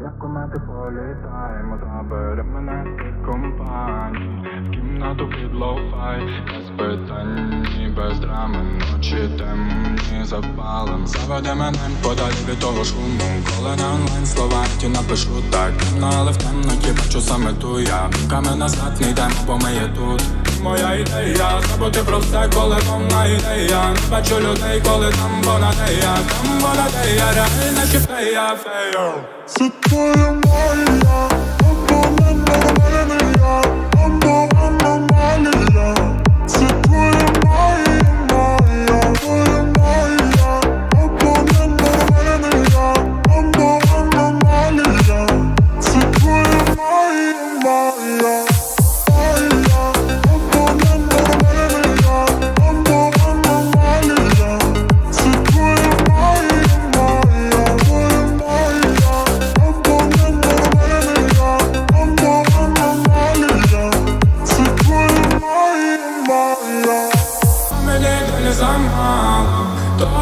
Як комети політаємо, забери мене з тих компаній В кімнату під лоу-фай Без питань, без драми. Ночі темні запалим. Заведе мене подалі від того шуму. Коли на онлайн слова ті напишу так але в темноті бачу саме ту я Думками назад не йдемо, бо ми є тут Моя ідея забути про все, коли повна ідея Не бачу людей, коли там вона де я Там вона де я, реальна чи фея, Це твоя моя, або ненормальна, або аномалія.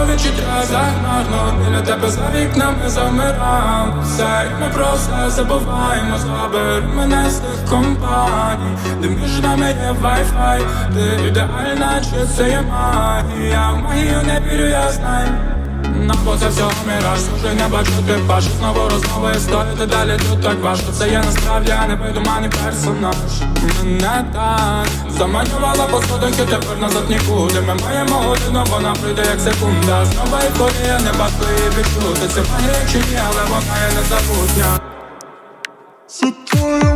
Відчуття загнано, Біля тебе за вікнами замирав. Все, ми про все забуваємо Забери мене з тих компаній. Де між нами є Wi-Fi Ти ідеальна, чи це є магія? В магію не вірю, я знаю на це всього міраж Служи не бачу типаж Знову розмови стояти далі тут так важко. Це є насправді, а не видуманий персонаж. Мене так Заманювала посудинки, тепер назад нікуди. Ми маємо годину, вона прийде як секунда. Знову ейфорія, не важко її відчути. Це магія чи ні, але вона є незабутня. Це твоя